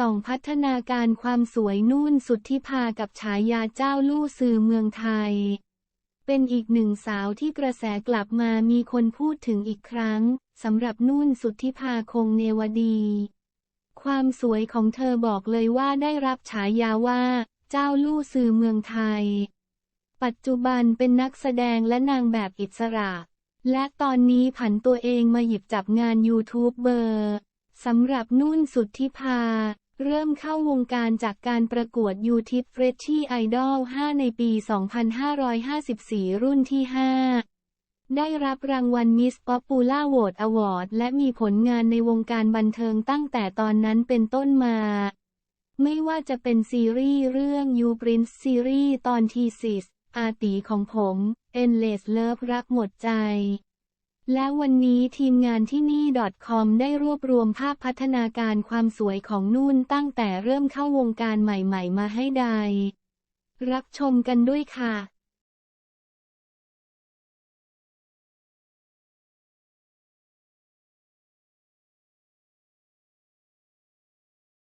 ส่องพัฒนาการความสวยนุ่นสุดที่พากับฉายาเจ้าลู่สื่อเมืองไทย เป็นอีกหนึ่งสาวที่กระแสกลับมามีคนพูดถึงอีกครั้งสำหรับนุ่นสุดที่พาคงเนวดี ความสวยของเธอบอกเลยว่าได้รับฉายาว่า เจ้าลู่สื่อเมืองไทย ปัจจุบันเป็นนักแสดงและนางแบบอิสระ และตอนนี้ผันตัวเองมาหยิบจับงานยูทูบเบอร์สำหรับนุ่นสุดที่พา เริ่มเข้าวงการจากการประกวดยูทิปเฟรชชี่ไอดอล5ในปี 2554 รุ่นที่ 5 ได้รับรางวัลมิสป๊อปปูล่าโหวตอวอร์ดและมีผลงานในวงการบันเทิงตั้งแต่ตอนนั้นเป็นต้นมา ไม่ว่าจะเป็นซีรีส์เรื่อง You Prince ซีรีส์ตอนทีสิสอาตีของผม Endless Love รักหมดใจ และวันนี้ทีมงานที่นี่ .com ได้รวบรวมภาพพัฒนาการความสวยของนุ่นตั้งแต่เริ่มเข้าวงการใหม่ ๆ มาให้ได้ รับชมกันด้วยค่ะ